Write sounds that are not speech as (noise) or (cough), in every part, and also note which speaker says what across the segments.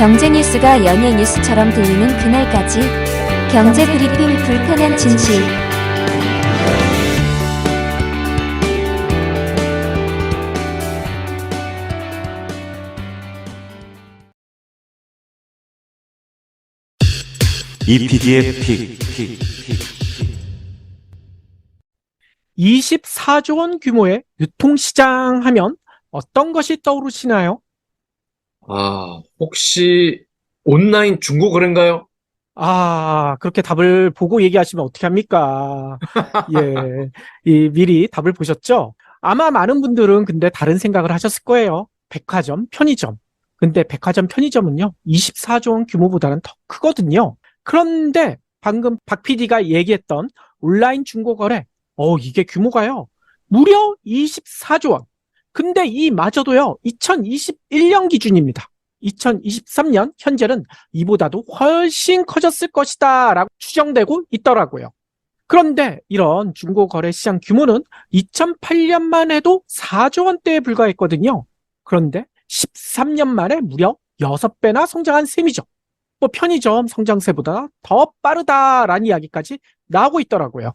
Speaker 1: 경제 뉴스가 연예 뉴스처럼 들리는 그날까지 경제 브리핑 불편한 진실
Speaker 2: EPD의 픽, 픽, 픽.
Speaker 3: 24조 원 규모의 유통시장 하면 어떤 것이 떠오르시나요?
Speaker 4: 아, 혹시 온라인 중고 거래인가요?
Speaker 3: 아, 그렇게 답을 보고 얘기하시면 어떻게 합니까? (laughs) 예. 이, 미리 답을 보셨죠? 아마 많은 분들은 근데 다른 생각을 하셨을 거예요. 백화점, 편의점. 근데 백화점, 편의점은요, 24조 원 규모보다는 더 크거든요. 그런데 방금 박 PD가 얘기했던 온라인 중고 거래, 어, 이게 규모가요, 무려 24조 원. 근데 이 마저도요, 2021년 기준입니다. 2023년 현재는 이보다도 훨씬 커졌을 것이다 라고 추정되고 있더라고요. 그런데 이런 중고거래 시장 규모는 2008년만 해도 4조 원대에 불과했거든요. 그런데 13년 만에 무려 6배나 성장한 셈이죠. 뭐 편의점 성장세보다 더 빠르다라는 이야기까지 나오고 있더라고요.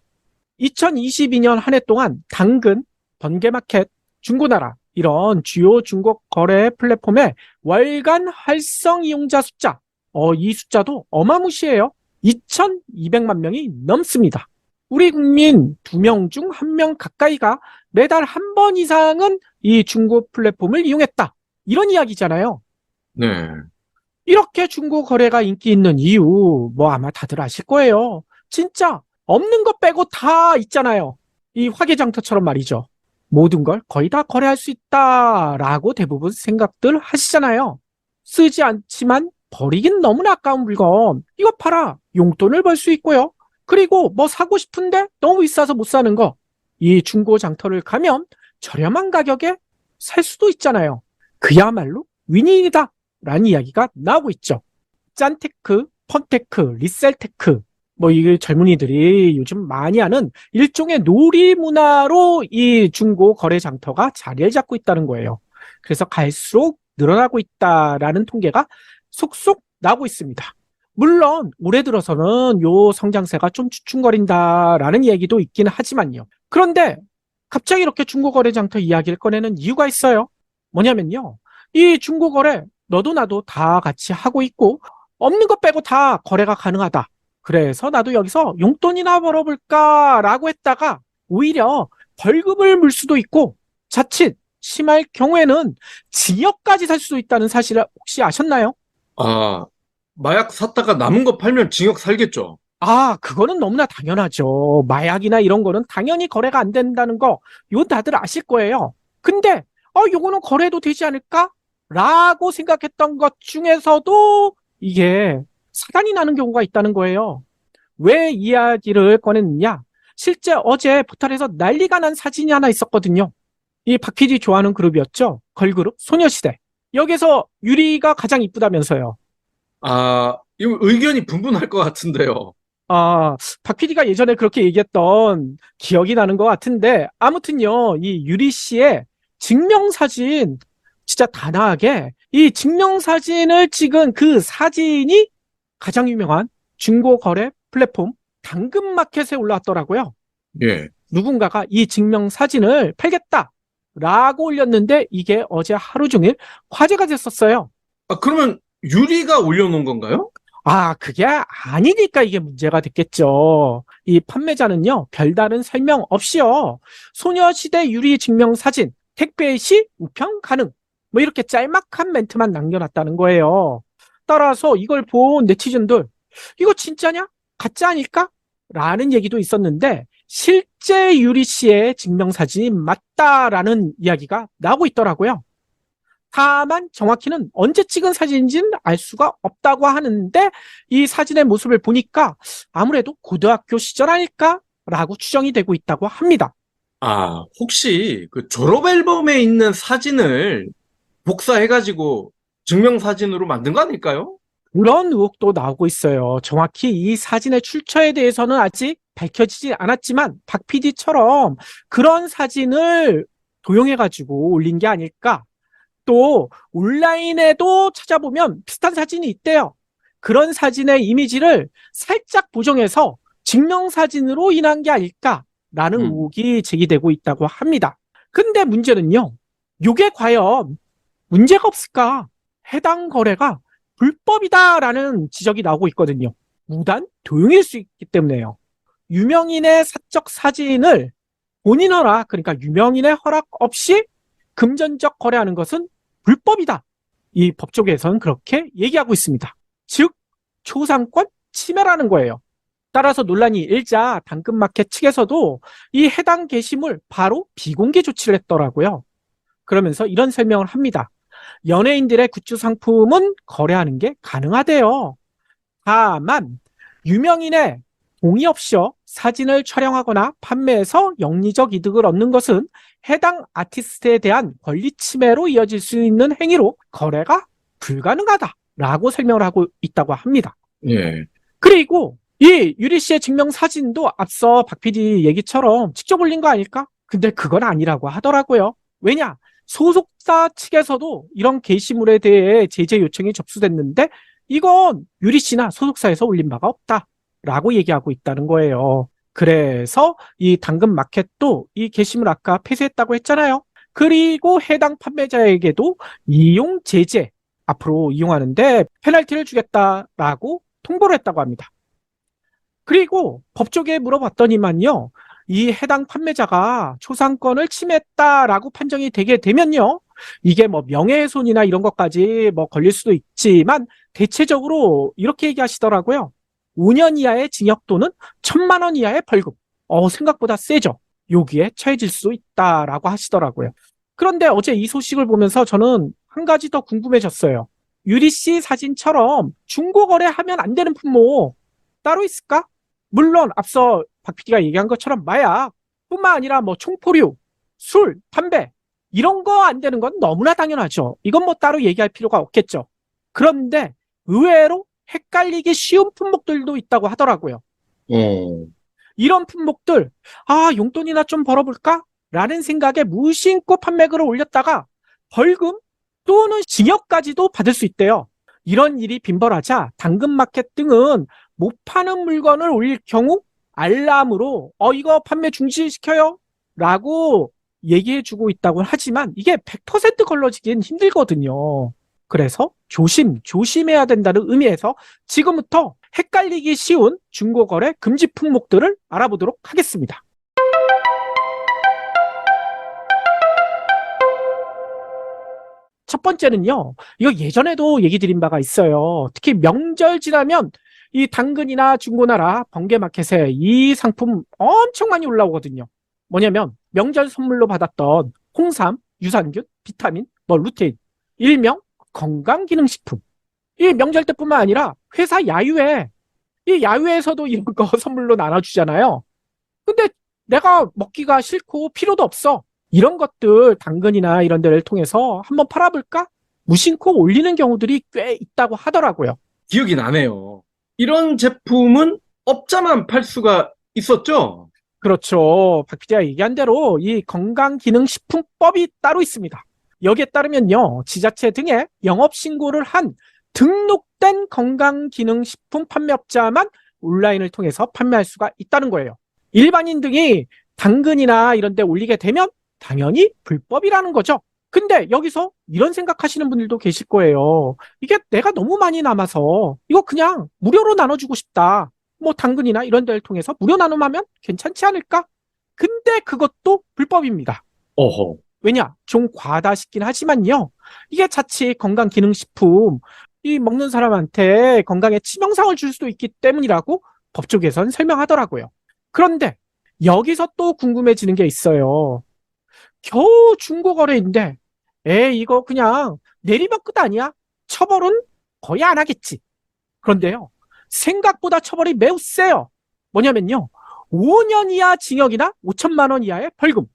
Speaker 3: 2022년 한 해 동안 당근, 번개마켓, 중고나라 이런 주요 중고 거래 플랫폼의 월간 활성 이용자 숫자, 어, 이 숫자도 어마무시해요. 2,200만 명이 넘습니다. 우리 국민 두 명 중 한 명 가까이가 매달 한 번 이상은 이 중고 플랫폼을 이용했다. 이런 이야기잖아요.
Speaker 4: 네.
Speaker 3: 이렇게 중고 거래가 인기 있는 이유, 뭐 아마 다들 아실 거예요. 진짜 없는 것 빼고 다 있잖아요. 이 화개장터처럼 말이죠. 모든 걸 거의 다 거래할 수 있다라고 대부분 생각들 하시잖아요. 쓰지 않지만 버리긴 너무나 아까운 물건. 이거 팔아 용돈을 벌 수 있고요. 그리고 뭐 사고 싶은데 너무 비싸서 못 사는 거. 이 중고 장터를 가면 저렴한 가격에 살 수도 있잖아요. 그야말로 윈윈이다. 라는 이야기가 나오고 있죠. 짠테크, 펀테크, 리셀테크. 뭐, 이 젊은이들이 요즘 많이 하는 일종의 놀이 문화로 이 중고 거래 장터가 자리를 잡고 있다는 거예요. 그래서 갈수록 늘어나고 있다라는 통계가 속속 나오고 있습니다. 물론, 올해 들어서는 요 성장세가 좀 주춤거린다라는 얘기도 있긴 하지만요. 그런데 갑자기 이렇게 중고 거래 장터 이야기를 꺼내는 이유가 있어요. 뭐냐면요. 이 중고 거래 너도 나도 다 같이 하고 있고 없는 것 빼고 다 거래가 가능하다. 그래서 나도 여기서 용돈이나 벌어볼까라고 했다가 오히려 벌금을 물 수도 있고 자칫 심할 경우에는 징역까지 살 수도 있다는 사실을 혹시 아셨나요?
Speaker 4: 아, 마약 샀다가 남은 거 팔면 징역 살겠죠?
Speaker 3: 아, 그거는 너무나 당연하죠. 마약이나 이런 거는 당연히 거래가 안 된다는 거, 이건 다들 아실 거예요. 근데, 어, 요거는 거래도 되지 않을까? 라고 생각했던 것 중에서도 이게 사단이 나는 경우가 있다는 거예요. 왜 이야기를 꺼냈느냐? 실제 어제 포털에서 난리가 난 사진이 하나 있었거든요. 이 박PD 좋아하는 그룹이었죠. 걸그룹 소녀시대. 여기서 유리가 가장 이쁘다면서요.
Speaker 4: 아, 이거 의견이 분분할 것 같은데요.
Speaker 3: 아, 박 PD가 예전에 그렇게 얘기했던 기억이 나는 것 같은데, 아무튼요, 이 유리 씨의 증명사진, 진짜 단아하게, 이 증명사진을 찍은 그 사진이 가장 유명한 중고 거래 플랫폼 당근마켓에 올라왔더라고요.
Speaker 4: 예.
Speaker 3: 누군가가 이 증명 사진을 팔겠다. 라고 올렸는데, 이게 어제 하루 종일 화제가 됐었어요.
Speaker 4: 아, 그러면 유리가 올려놓은 건가요?
Speaker 3: 아, 그게 아니니까 이게 문제가 됐겠죠. 이 판매자는요, 별다른 설명 없이요, 소녀시대 유리 증명 사진, 택배 시 우편 가능. 뭐 이렇게 짤막한 멘트만 남겨놨다는 거예요. 따라서 이걸 본 네티즌들, 이거 진짜냐? 가짜 아닐까? 라는 얘기도 있었는데, 실제 유리 씨의 증명 사진이 맞다라는 이야기가 나오고 있더라고요. 다만 정확히는 언제 찍은 사진인지는 알 수가 없다고 하는데 이 사진의 모습을 보니까 아무래도 고등학교 시절 아닐까라고 추정이 되고 있다고 합니다.
Speaker 4: 아, 혹시 그 졸업 앨범에 있는 사진을 복사해가지고 증명사진으로 만든 거 아닐까요?
Speaker 3: 그런 의혹도 나오고 있어요. 정확히 이 사진의 출처에 대해서는 아직 밝혀지지 않았지만 박 PD처럼 그런 사진을 도용해가지고 올린 게 아닐까 또 온라인에도 찾아보면 비슷한 사진이 있대요. 그런 사진의 이미지를 살짝 보정해서 증명사진으로 인한 게 아닐까라는
Speaker 4: 음.
Speaker 3: 의혹이 제기되고 있다고 합니다. 근데 문제는요. 이게 과연 문제가 없을까? 해당 거래가 불법이다라는 지적이 나오고 있거든요. 무단 도용일 수 있기 때문에요. 유명인의 사적 사진을 본인허라 그러니까 유명인의 허락 없이 금전적 거래하는 것은 불법이다. 이 법조계에서는 그렇게 얘기하고 있습니다. 즉 초상권 침해라는 거예요. 따라서 논란이 일자 당근마켓 측에서도 이 해당 게시물 바로 비공개 조치를 했더라고요. 그러면서 이런 설명을 합니다. 연예인들의 굿즈 상품은 거래하는 게 가능하대요. 다만 유명인의 동의 없이요 사진을 촬영하거나 판매해서 영리적 이득을 얻는 것은 해당 아티스트에 대한 권리 침해로 이어질 수 있는 행위로 거래가 불가능하다라고 설명을 하고 있다고 합니다.
Speaker 4: 예.
Speaker 3: 그리고 이 유리 씨의 증명 사진도 앞서 박 PD 얘기처럼 직접 올린 거 아닐까? 근데 그건 아니라고 하더라고요. 왜냐? 소속사 측에서도 이런 게시물에 대해 제재 요청이 접수됐는데 이건 유리 씨나 소속사에서 올린 바가 없다라고 얘기하고 있다는 거예요. 그래서 이 당근 마켓도 이 게시물 아까 폐쇄했다고 했잖아요. 그리고 해당 판매자에게도 이용 제재 앞으로 이용하는데 페널티를 주겠다라고 통보를 했다고 합니다. 그리고 법조계에 물어봤더니만요. 이 해당 판매자가 초상권을 침해했다라고 판정이 되게 되면요. 이게 뭐 명예훼손이나 이런 것까지 뭐 걸릴 수도 있지만 대체적으로 이렇게 얘기하시더라고요. 5년 이하의 징역 또는 1천만 원 이하의 벌금. 어, 생각보다 세죠. 여기에 처해질 수 있다라고 하시더라고요. 그런데 어제 이 소식을 보면서 저는 한 가지 더 궁금해졌어요. 유리 씨 사진처럼 중고 거래하면 안 되는 품목 따로 있을까? 물론 앞서 박 PD가 얘기한 것처럼 마약 뿐만 아니라 뭐 총포류, 술, 담배 이런 거 안 되는 건 너무나 당연하죠. 이건 뭐 따로 얘기할 필요가 없겠죠. 그런데 의외로 헷갈리기 쉬운 품목들도 있다고 하더라고요.
Speaker 4: 어.
Speaker 3: 이런 품목들, 아, 용돈이나 좀 벌어볼까? 라는 생각에 무심코 판매글을 올렸다가 벌금 또는 징역까지도 받을 수 있대요. 이런 일이 빈번하자 당근마켓 등은 못 파는 물건을 올릴 경우 알람으로 어 이거 판매 중지시켜요 라고 얘기해주고 있다고 하지만 이게 100% 걸러지기는 힘들거든요. 그래서 조심, 조심해야 된다는 의미에서 지금부터 헷갈리기 쉬운 중고거래 금지 품목들을 알아보도록 하겠습니다. 첫 번째는요, 이거 예전에도 얘기 드린 바가 있어요. 특히 명절 지나면 이 당근이나 중고나라 번개마켓에 이 상품 엄청 많이 올라오거든요. 뭐냐면 명절 선물로 받았던 홍삼, 유산균, 비타민, 뭐 루테인, 일명 건강기능식품. 이 명절 때뿐만 아니라 회사 야유회, 이 야유회에서도 (laughs) 이런 거 선물로 나눠주잖아요. 근데 내가 먹기가 싫고 필요도 없어. 이런 것들 당근이나 이런 데를 통해서 한번 팔아볼까? 무심코 올리는 경우들이 꽤 있다고 하더라고요.
Speaker 4: 기억이 나네요. 이런 제품은 업자만 팔 수가 있었죠?
Speaker 3: 그렇죠. 박 PD가 얘기한 대로 이 건강기능식품법이 따로 있습니다. 여기에 따르면요, 지자체 등에 영업신고를 한 등록된 건강기능식품 판매업자만 온라인을 통해서 판매할 수가 있다는 거예요. 일반인 등이 당근이나 이런 데 올리게 되면 당연히 불법이라는 거죠. 근데 여기서 이런 생각하시는 분들도 계실 거예요. 이게 내가 너무 많이 남아서 이거 그냥 무료로 나눠주고 싶다. 뭐 당근이나 이런 데를 통해서 무료 나눔하면 괜찮지 않을까? 근데 그것도 불법입니다.
Speaker 4: 어허.
Speaker 3: 왜냐? 좀 과하다 싶긴 하지만요. 이게 자칫 건강기능식품, 이 먹는 사람한테 건강에 치명상을 줄 수도 있기 때문이라고 법조계선 설명하더라고요. 그런데 여기서 또 궁금해지는 게 있어요. 겨우 중고거래인데, 에 이거 그냥 내리면 끝 아니야? 처벌은 거의 안 하겠지. 그런데요, 생각보다 처벌이 매우 세요. 뭐냐면요, 5년 이하 징역이나 5천만 원 이하의 벌금.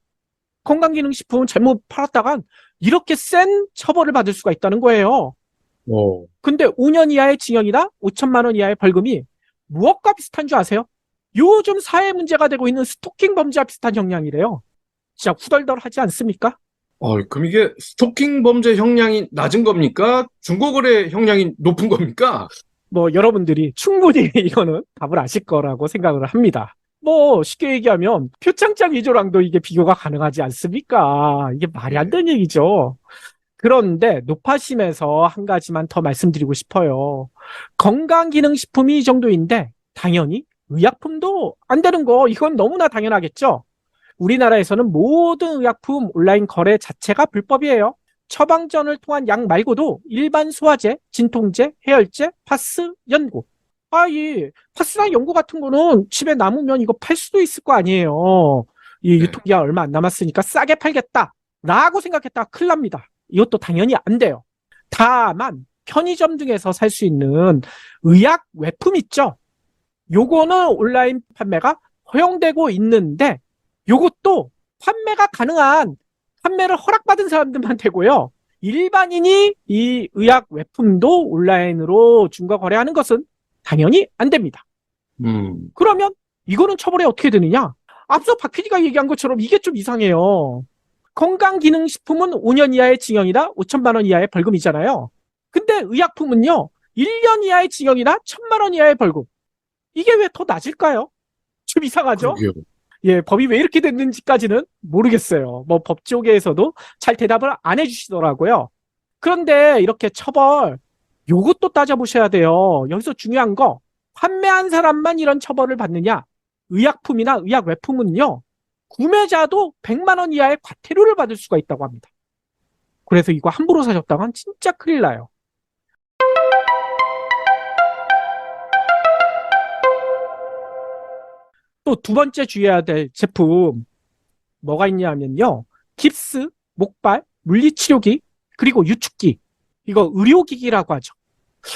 Speaker 3: 건강기능식품 잘못 팔았다간 이렇게 센 처벌을 받을 수가 있다는 거예요.
Speaker 4: 어.
Speaker 3: 근데 5년 이하의 징역이나 5천만 원 이하의 벌금이 무엇과 비슷한 줄 아세요? 요즘 사회 문제가 되고 있는 스토킹 범죄와 비슷한 형량이래요. 진짜 후덜덜 하지 않습니까?
Speaker 4: 어, 그럼 이게 스토킹 범죄 형량이 낮은 겁니까? 중고거래 형량이 높은 겁니까?
Speaker 3: 뭐 여러분들이 충분히 (laughs) 이거는 답을 아실 거라고 생각을 합니다. 뭐 쉽게 얘기하면 표창장 위조랑도 이게 비교가 가능하지 않습니까? 이게 말이 안 되는 얘기죠. 그런데 노파심에서 한 가지만 더 말씀드리고 싶어요. 건강기능식품이 이 정도인데 당연히 의약품도 안 되는 거 이건 너무나 당연하겠죠. 우리나라에서는 모든 의약품 온라인 거래 자체가 불법이에요. 처방전을 통한 약 말고도 일반 소화제, 진통제, 해열제, 파스, 연고. 아, 이 파스랑 연고 같은 거는 집에 남으면 이거 팔 수도 있을 거 아니에요. 이
Speaker 4: 네.
Speaker 3: 유통기한 얼마 안 남았으니까 싸게 팔겠다. 라고 생각했다가 큰일 납니다. 이것도 당연히 안 돼요. 다만 편의점 등에서 살 수 있는 의약 외품 있죠. 요거는 온라인 판매가 허용되고 있는데 요것도 판매가 가능한 판매를 허락받은 사람들만 되고요. 일반인이 이 의약 외품도 온라인으로 중과 거래하는 것은 당연히 안 됩니다.
Speaker 4: 음.
Speaker 3: 그러면 이거는 처벌이 어떻게 되느냐? 앞서 박 PD가 얘기한 것처럼 이게 좀 이상해요. 건강기능식품은 5년 이하의 징역이나 5천만 원 이하의 벌금이잖아요. 근데 의약품은요, 1년 이하의 징역이나 1천만 원 이하의 벌금. 이게 왜 더 낮을까요? 좀 이상하죠?
Speaker 4: 그러게요.
Speaker 3: 예, 법이 왜 이렇게 됐는지까지는 모르겠어요. 뭐 법조계에서도 잘 대답을 안 해주시더라고요. 그런데 이렇게 처벌, 요것도 따져보셔야 돼요. 여기서 중요한 거, 판매한 사람만 이런 처벌을 받느냐? 의약품이나 의약 외품은요, 구매자도 100만 원 이하의 과태료를 받을 수가 있다고 합니다. 그래서 이거 함부로 사셨다간 진짜 큰일 나요. 또 두 번째 주의해야 될 제품 뭐가 있냐면요. 깁스, 목발, 물리치료기, 그리고 유축기. 이거 의료기기라고 하죠.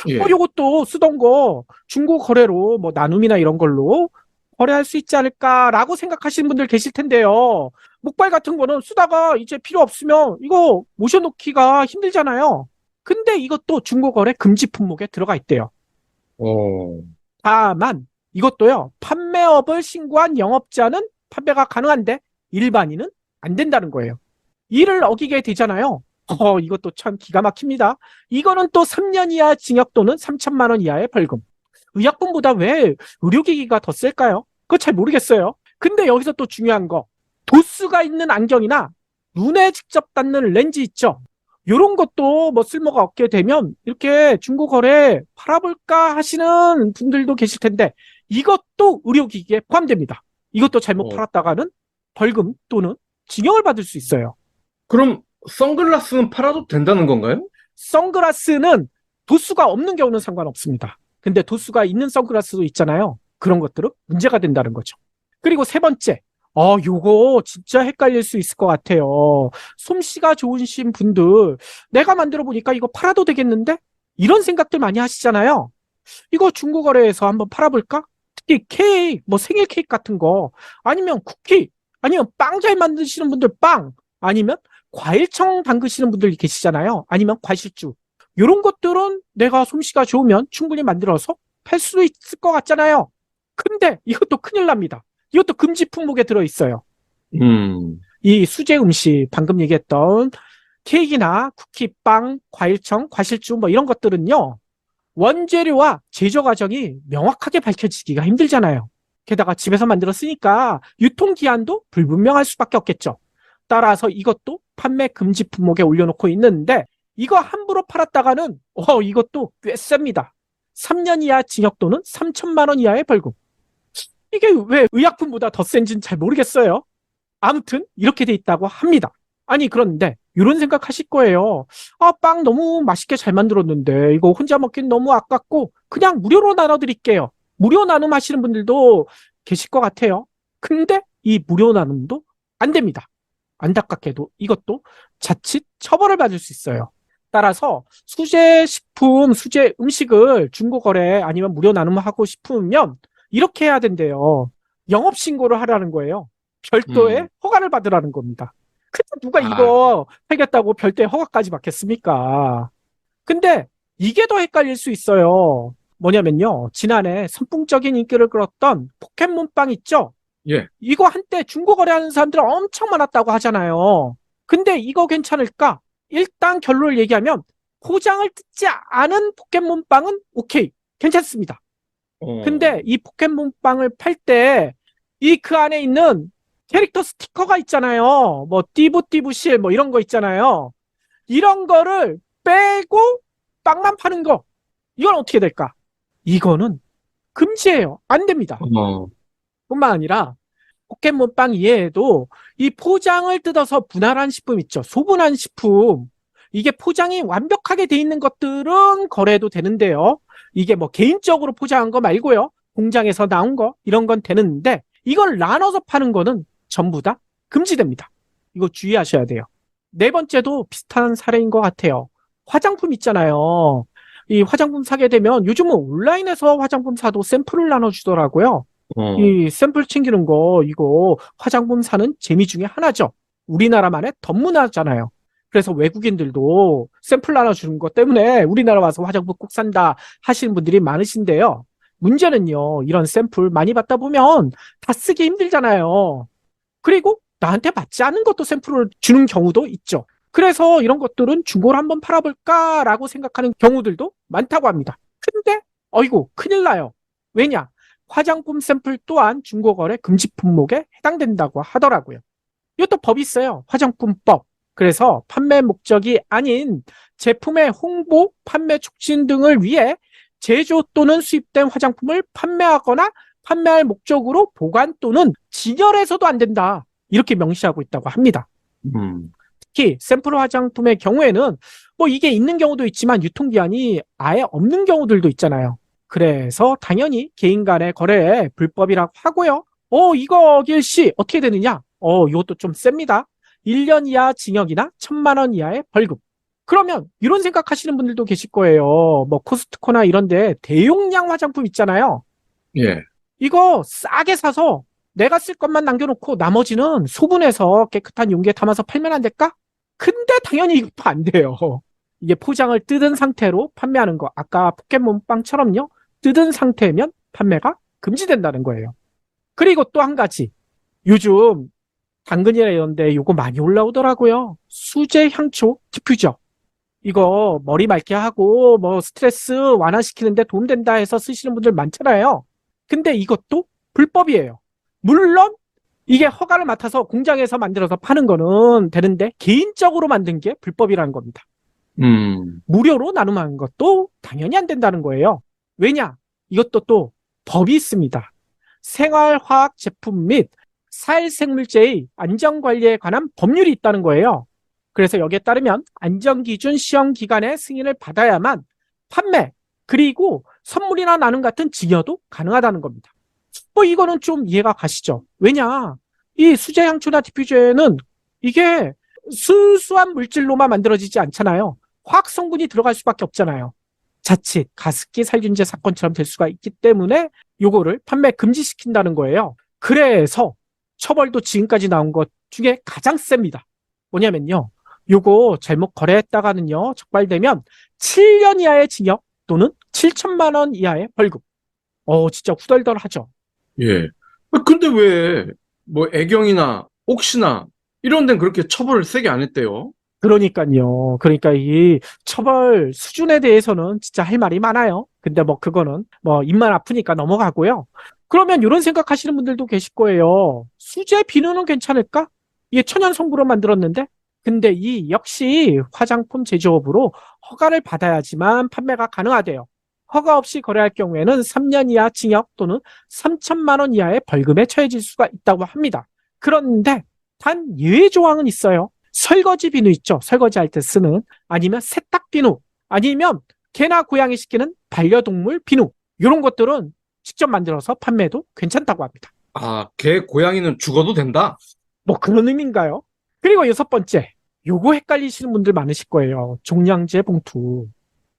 Speaker 4: 예.
Speaker 3: 어, 요것도 쓰던 거 중고 거래로 뭐 나눔이나 이런 걸로 거래할 수 있지 않을까라고 생각하시는 분들 계실 텐데요. 목발 같은 거는 쓰다가 이제 필요 없으면 이거 모셔놓기가 힘들잖아요. 근데 이것도 중고 거래 금지 품목에 들어가 있대요.
Speaker 4: 어.
Speaker 3: 다만 이것도요. 판매업을 신고한 영업자는 판매가 가능한데 일반인은 안 된다는 거예요. 이를 어기게 되잖아요. 어, 이것도 참 기가 막힙니다. 이거는 또 3년 이하 징역 또는 3천만 원 이하의 벌금. 의약품보다 왜 의료기기가 더 셀까요? 그거 잘 모르겠어요. 근데 여기서 또 중요한 거. 도수가 있는 안경이나 눈에 직접 닿는 렌즈 있죠? 요런 것도 뭐 쓸모가 없게 되면 이렇게 중고 거래 팔아볼까 하시는 분들도 계실 텐데 이것도 의료기기에 포함됩니다. 이것도 잘못
Speaker 4: 어.
Speaker 3: 팔았다가는 벌금 또는 징역을 받을 수 있어요.
Speaker 4: 그럼 선글라스는 팔아도 된다는 건가요?
Speaker 3: 선글라스는 도수가 없는 경우는 상관없습니다. 근데 도수가 있는 선글라스도 있잖아요. 그런 것들은 문제가 된다는 거죠. 그리고 세 번째, 어, 요거 진짜 헷갈릴 수 있을 것 같아요. 솜씨가 좋으신 분들, 내가 만들어 보니까 이거 팔아도 되겠는데? 이런 생각들 많이 하시잖아요. 이거 중고거래에서 한번 팔아볼까? 특히 케이크, 뭐 생일 케이크 같은 거, 아니면 쿠키, 아니면 빵 잘 만드시는 분들 빵, 아니면 과일청 담그시는 분들 계시잖아요. 아니면 과실주. 이런 것들은 내가 솜씨가 좋으면 충분히 만들어서 팔 수도 있을 것 같잖아요. 근데 이것도 큰일 납니다. 이것도 금지 품목에 들어있어요.
Speaker 4: 음.
Speaker 3: 이 수제 음식, 방금 얘기했던 케이크나 쿠키, 빵, 과일청, 과실주 뭐 이런 것들은요. 원재료와 제조 과정이 명확하게 밝혀지기가 힘들잖아요. 게다가 집에서 만들었으니까 유통기한도 불분명할 수밖에 없겠죠. 따라서 이것도 판매 금지 품목에 올려놓고 있는데 이거 함부로 팔았다가는 어 이것도 꽤 셉니다. 3년 이하 징역 또는 3천만 원 이하의 벌금. 이게 왜 의약품보다 더 센지는 잘 모르겠어요. 아무튼 이렇게 돼 있다고 합니다. 아니 그런데 이런 생각하실 거예요. 아 빵 너무 맛있게 잘 만들었는데 이거 혼자 먹긴 너무 아깝고 그냥 무료로 나눠드릴게요. 무료 나눔 하시는 분들도 계실 것 같아요. 근데 이 무료 나눔도 안 됩니다. 안타깝게도 이것도 자칫 처벌을 받을 수 있어요. 따라서 수제 식품, 수제 음식을 중고 거래 아니면 무료 나눔하고 싶으면 이렇게 해야 된대요. 영업 신고를 하라는 거예요. 별도의
Speaker 4: 음.
Speaker 3: 허가를 받으라는 겁니다. 근데 누가
Speaker 4: 아.
Speaker 3: 이거 하겠다고 별도의 허가까지 받겠습니까? 근데 이게 더 헷갈릴 수 있어요. 뭐냐면요. 지난해 선풍적인 인기를 끌었던 포켓몬빵 있죠?
Speaker 4: 예.
Speaker 3: 이거 한때 중고 거래하는 사람들 엄청 많았다고 하잖아요. 근데 이거 괜찮을까? 일단 결론을 얘기하면 포장을 뜯지 않은 포켓몬빵은 오케이. 괜찮습니다.
Speaker 4: 어.
Speaker 3: 근데 이 포켓몬빵을 팔 때 이 그 안에 있는 캐릭터 스티커가 있잖아요. 뭐 띠부띠부실 뭐 이런 거 있잖아요. 이런 거를 빼고 빵만 파는 거. 이건 어떻게 될까? 이거는 금지예요. 안 됩니다.
Speaker 4: 어.
Speaker 3: 뿐만 아니라 포켓몬빵 이외에도 이 포장을 뜯어서 분할한 식품 있죠. 소분한 식품. 이게 포장이 완벽하게 돼 있는 것들은 거래도 되는데요. 이게 뭐 개인적으로 포장한 거 말고요. 공장에서 나온 거 이런 건 되는데 이걸 나눠서 파는 거는 전부 다 금지됩니다. 이거 주의하셔야 돼요. 네 번째도 비슷한 사례인 것 같아요. 화장품 있잖아요. 이 화장품 사게 되면 요즘은 온라인에서 화장품 사도 샘플을 나눠주더라고요.
Speaker 4: 어.
Speaker 3: 이 샘플 챙기는 거 이거 화장품 사는 재미 중에 하나죠. 우리나라만의 덤문화잖아요. 그래서 외국인들도 샘플 나눠주는 것 때문에 우리나라 와서 화장품 꼭 산다 하시는 분들이 많으신데요. 문제는요, 이런 샘플 많이 받다 보면 다 쓰기 힘들잖아요. 그리고 나한테 맞지 않은 것도 샘플을 주는 경우도 있죠. 그래서 이런 것들은 중고로 한번 팔아볼까라고 생각하는 경우들도 많다고 합니다. 근데, 어이구, 큰일 나요. 왜냐? 화장품 샘플 또한 중고거래 금지 품목에 해당된다고 하더라고요. 이것도 법이 있어요. 화장품법. 그래서 판매 목적이 아닌 제품의 홍보, 판매 촉진 등을 위해 제조 또는 수입된 화장품을 판매하거나 판매할 목적으로 보관 또는 진열해서도 안 된다. 이렇게 명시하고 있다고 합니다.
Speaker 4: 음.
Speaker 3: 특히 샘플 화장품의 경우에는 뭐 이게 있는 경우도 있지만 유통기한이 아예 없는 경우들도 있잖아요. 그래서 당연히 개인 간의 거래에 불법이라고 하고요. 어, 이거 길씨 어떻게 되느냐? 어, 이것도 좀 셉니다. 1년 이하 징역이나 1000만 원 이하의 벌금. 그러면 이런 생각하시는 분들도 계실 거예요. 뭐 코스트코나 이런 데 대용량 화장품 있잖아요.
Speaker 4: 예.
Speaker 3: 이거 싸게 사서 내가 쓸 것만 남겨놓고 나머지는 소분해서 깨끗한 용기에 담아서 팔면 안 될까? 근데 당연히 이것도 안 돼요. 이게 포장을 뜯은 상태로 판매하는 거. 아까 포켓몬빵처럼요. 뜯은 상태면 판매가 금지된다는 거예요. 그리고 또 한 가지. 요즘 당근이나 이런 데 요거 많이 올라오더라고요. 수제 향초 디퓨저. 이거 머리 맑게 하고 뭐 스트레스 완화시키는데 도움된다 해서 쓰시는 분들 많잖아요. 근데 이것도 불법이에요. 물론 이게 허가를 맡아서 공장에서 만들어서 파는 거는 되는데 개인적으로 만든 게 불법이라는 겁니다.
Speaker 4: 음.
Speaker 3: 무료로 나눔하는 것도 당연히 안 된다는 거예요. 왜냐? 이것도 또 법이 있습니다. 생활화학 제품 및 살생물제의 안전관리에 관한 법률이 있다는 거예요. 그래서 여기에 따르면 안전기준 시험기관의 승인을 받아야만 판매, 그리고 선물이나 나눔 같은 증여도 가능하다는 겁니다. 뭐 이거는 좀 이해가 가시죠? 왜냐? 이 수제 향초나 디퓨저에는 이게 순수한 물질로만 만들어지지 않잖아요. 화학 성분이 들어갈 수밖에 없잖아요. 자칫 가습기 살균제 사건처럼 될 수가 있기 때문에 요거를 판매 금지시킨다는 거예요. 그래서 처벌도 지금까지 나온 것 중에 가장 셉니다. 뭐냐면요. 요거 잘못 거래했다가는요. 적발되면 7년 이하의 징역 또는 7천만 원 이하의 벌금. 어, 진짜 후덜덜하죠.
Speaker 4: 예. 아, 근데 왜, 뭐, 애경이나, 옥시나, 이런 데는 그렇게 처벌을 세게 안 했대요?
Speaker 3: 그러니까요. 그러니까 이 처벌 수준에 대해서는 진짜 할 말이 많아요. 근데 뭐 그거는 뭐 입만 아프니까 넘어가고요. 그러면 이런 생각하시는 분들도 계실 거예요. 수제 비누는 괜찮을까? 이게 천연 성분으로 만들었는데 근데 이 역시 화장품 제조업으로 허가를 받아야지만 판매가 가능하대요. 허가 없이 거래할 경우에는 3년 이하 징역 또는 3천만 원 이하의 벌금에 처해질 수가 있다고 합니다. 그런데 단 예외 조항은 있어요. 설거지 비누 있죠. 설거지 할 때 쓰는 아니면 세탁 비누 아니면 개나 고양이 시키는 반려동물 비누 이런 것들은 직접 만들어서 판매도 괜찮다고 합니다.
Speaker 4: 아, 개, 고양이는 죽어도 된다?
Speaker 3: 뭐 그런 의미인가요? 그리고 여섯 번째, 요거 헷갈리시는 분들 많으실 거예요. 종량제 봉투.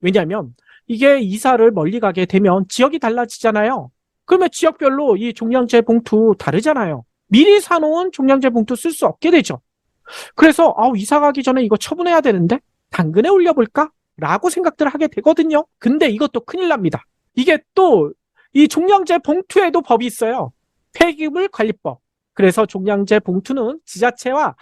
Speaker 3: 왜냐하면 이게 이사를 멀리 가게 되면 지역이 달라지잖아요. 그러면 지역별로 이 종량제 봉투 다르잖아요. 미리 사놓은 종량제 봉투 쓸 수 없게 되죠. 그래서 아우 이사 가기 전에 이거 처분해야 되는데 당근에 올려볼까? 라고 생각들 하게 되거든요. 근데 이것도 큰일 납니다. 이게 또 이 종량제 봉투에도 법이 있어요. 폐기물 관리법. 그래서 종량제 봉투는 지자체와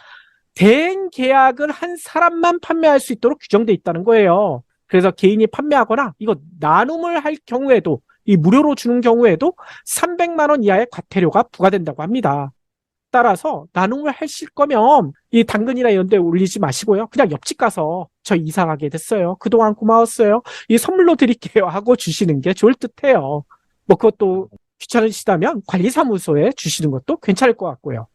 Speaker 3: 대행 계약을 한 사람만 판매할 수 있도록 규정돼 있다는 거예요. 그래서 개인이 판매하거나 이거 나눔을 할 경우에도 이 무료로 주는 경우에도 300만 원 이하의 과태료가 부과된다고 합니다. 따라서 나눔을 하실 거면 이 당근이나 이런 데 올리지 마시고요. 그냥 옆집 가서 저 이사 가게 됐어요. 그동안 고마웠어요. 이 선물로 드릴게요 하고 주시는 게 좋을 듯해요. 뭐 그것도 귀찮으시다면 관리사무소에 주시는 것도 괜찮을 것 같고요.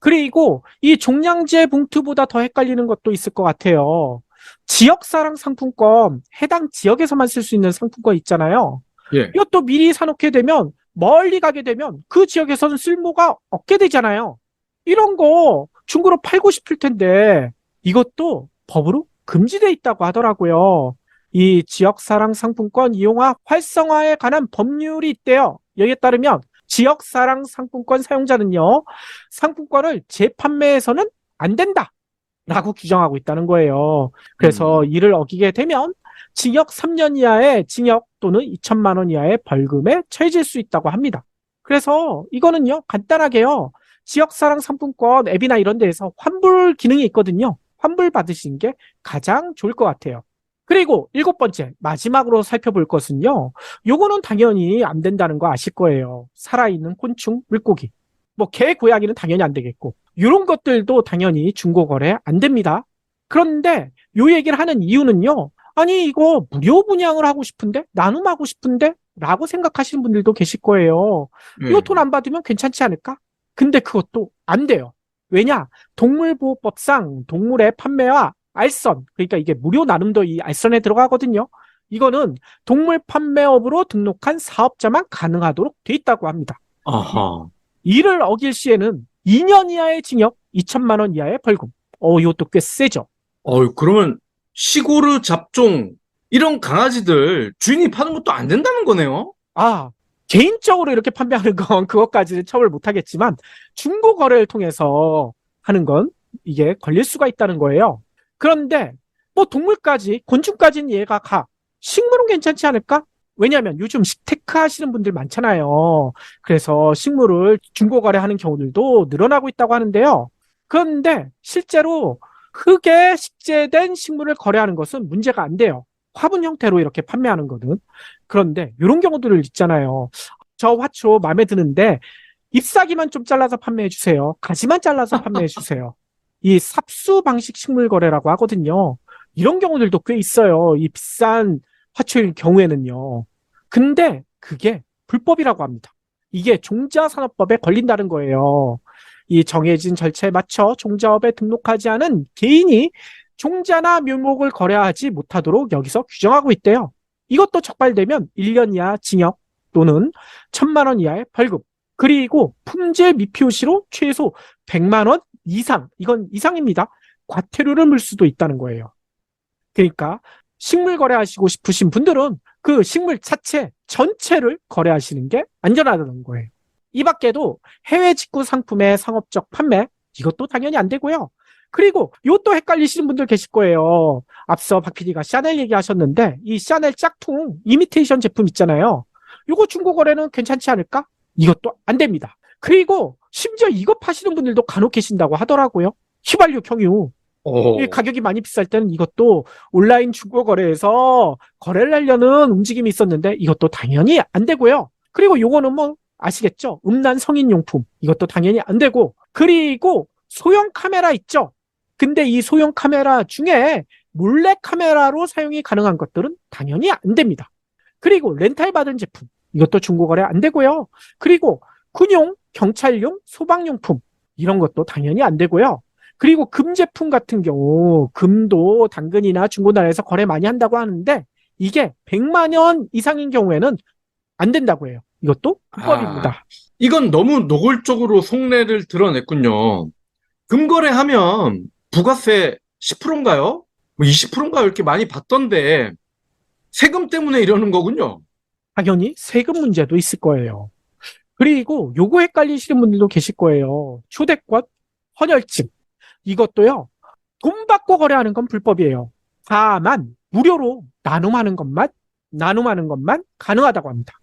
Speaker 3: 그리고 이 종량제 봉투보다 더 헷갈리는 것도 있을 것 같아요. 지역사랑 상품권, 해당 지역에서만 쓸 수 있는 상품권 있잖아요.
Speaker 4: 예.
Speaker 3: 이것도 미리 사놓게 되면 멀리 가게 되면 그 지역에서는 쓸모가 없게 되잖아요. 이런 거 중고로 팔고 싶을 텐데 이것도 법으로 금지돼 있다고 하더라고요. 이 지역사랑 상품권 이용화 활성화에 관한 법률이 있대요. 여기에 따르면 지역사랑 상품권 사용자는요, 상품권을 재판매해서는 안 된다. 라고 규정하고 있다는 거예요. 그래서 이를 어기게 되면 징역 3년 이하의 징역 또는 2천만 원 이하의 벌금에 처해질 수 있다고 합니다. 그래서 이거는요, 간단하게요. 지역사랑 상품권 앱이나 이런 데에서 환불 기능이 있거든요. 환불 받으시는 게 가장 좋을 것 같아요. 그리고 일곱 번째, 마지막으로 살펴볼 것은요. 요거는 당연히 안 된다는 거 아실 거예요. 살아있는 곤충, 물고기. 뭐, 개, 고양이는 당연히 안 되겠고. 이런 것들도 당연히 중고 거래 안 됩니다. 그런데 요 얘기를 하는 이유는요. 아니, 이거 무료 분양을 하고 싶은데? 나눔하고 싶은데? 라고 생각하시는 분들도 계실 거예요.
Speaker 4: 예.
Speaker 3: 이거 돈 안 받으면 괜찮지 않을까? 근데 그것도 안 돼요. 왜냐? 동물보호법상 동물의 판매와 알선, 그러니까 이게 무료 나눔도 이 알선에 들어가거든요. 이거는 동물 판매업으로 등록한 사업자만 가능하도록 돼 있다고 합니다.
Speaker 4: 아하.
Speaker 3: 이를 어길 시에는 2년 이하의 징역, 2천만 원 이하의 벌금. 어, 이것도 꽤 세죠.
Speaker 4: 어유 그러면 시고르 잡종 이런 강아지들 주인이 파는 것도 안 된다는 거네요.
Speaker 3: 아, 개인적으로 이렇게 판매하는 건 (laughs) 그것까지는 처벌 못 하겠지만 중고 거래를 통해서 하는 건 이게 걸릴 수가 있다는 거예요. 그런데 뭐 동물까지 곤충까지는 이해가 가. 식물은 괜찮지 않을까? 왜냐하면 요즘 식테크 하시는 분들 많잖아요. 그래서 식물을 중고 거래하는 경우들도 늘어나고 있다고 하는데요. 그런데 실제로 흙에 식재된 식물을 거래하는 것은 문제가 안 돼요. 화분 형태로 이렇게 판매하는 거는. 그런데 이런 경우들을 있잖아요. 저 화초 마음에 드는데 잎사귀만 좀 잘라서 판매해 주세요. 가지만 잘라서 (laughs) 판매해 주세요. 이 삽수 방식 식물 거래라고 하거든요. 이런 경우들도 꽤 있어요. 이 비싼 화초일 경우에는요. 근데 그게 불법이라고 합니다. 이게 종자산업법에 걸린다는 거예요. 이 정해진 절차에 맞춰 종자업에 등록하지 않은 개인이 종자나 묘목을 거래하지 못하도록 여기서 규정하고 있대요. 이것도 적발되면 1년 이하 징역 또는 1000만 원 이하의 벌금 그리고 품질 미표시로 최소 100만 원 이상 이건 이상입니다. 과태료를 물 수도 있다는 거예요. 그러니까 식물 거래하시고 싶으신 분들은 그 식물 자체 전체를 거래하시는 게 안전하다는 거예요. 이 밖에도 해외 직구 상품의 상업적 판매 이것도 당연히 안 되고요. 그리고 이것도 헷갈리시는 분들 계실 거예요. 앞서 박 PD가 샤넬 얘기하셨는데 이 샤넬 짝퉁 이미테이션 제품 있잖아요. 이거 중고 거래는 괜찮지 않을까? 이것도 안 됩니다. 그리고 심지어 이거 파시는 분들도 간혹 계신다고 하더라고요. 휘발유 경유.
Speaker 4: 어.
Speaker 3: 이 가격이 많이 비쌀 때는 이것도 온라인 중고 거래에서 거래를 하려는 움직임이 있었는데 이것도 당연히 안 되고요. 그리고 요거는 뭐 아시겠죠? 음란 성인 용품. 이것도 당연히 안 되고. 그리고 소형 카메라 있죠? 근데 이 소형 카메라 중에 몰래 카메라로 사용이 가능한 것들은 당연히 안 됩니다. 그리고 렌탈 받은 제품. 이것도 중고 거래 안 되고요. 그리고 군용, 경찰용, 소방용품. 이런 것도 당연히 안 되고요. 그리고 금 제품 같은 경우 금도 당근이나 중고나라에서 거래 많이 한다고 하는데 이게 100만 원 이상인 경우에는 안 된다고 해요. 이것도 불법입니다.
Speaker 4: 이건 너무 노골적으로 속내를 드러냈군요. 금거래하면 부가세 10%인가요? 뭐 20%인가요? 이렇게 많이 받던데 세금 때문에 이러는 거군요.
Speaker 3: 당연히 세금 문제도 있을 거예요. 그리고 요거 헷갈리시는 분들도 계실 거예요. 초대권, 헌혈증. 이것도요. 돈 받고 거래하는 건 불법이에요. 다만 무료로 나눔하는 것만 나눔하는 것만 가능하다고 합니다.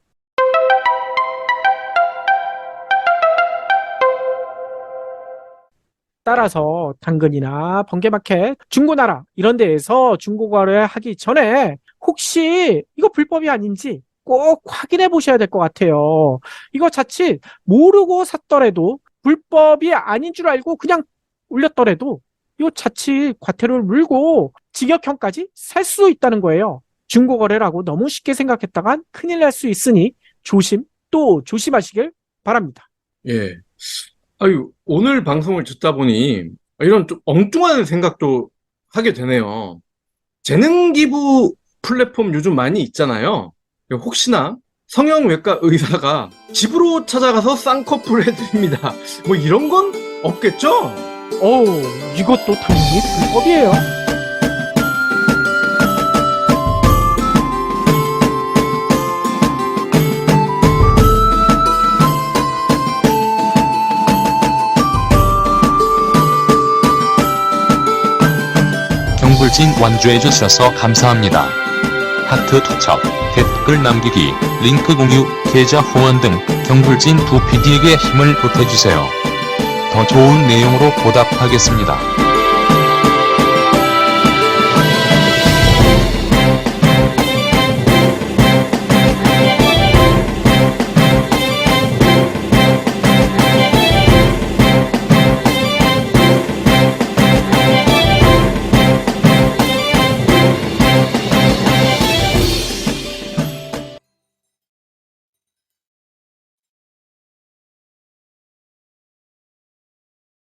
Speaker 3: 따라서 당근이나 번개마켓, 중고나라 이런 데에서 중고거래 하기 전에 혹시 이거 불법이 아닌지 꼭 확인해 보셔야 될 것 같아요. 이거 자칫 모르고 샀더라도 불법이 아닌 줄 알고 그냥 올렸더라도 이거 자칫 과태료를 물고 징역형까지 살 수 있다는 거예요. 중고거래라고 너무 쉽게 생각했다간 큰일 날 수 있으니 조심 또 조심하시길 바랍니다.
Speaker 4: 예. 아유, 오늘 방송을 듣다 보니 이런 좀 엉뚱한 생각도 하게 되네요. 재능 기부 플랫폼 요즘 많이 있잖아요. 혹시나 성형외과 의사가 집으로 찾아가서 쌍꺼풀 해드립니다. 뭐 이런 건 없겠죠?
Speaker 3: 어우, 이것도 당연히 불법이에요.
Speaker 5: 경불진 완주해 주셔서 감사합니다. 하트 투척, 댓글 남기기, 링크 공유, 계좌 후원 등 경불진 두 PD에게 힘을 보태주세요. 더 좋은 내용으로 보답하겠습니다.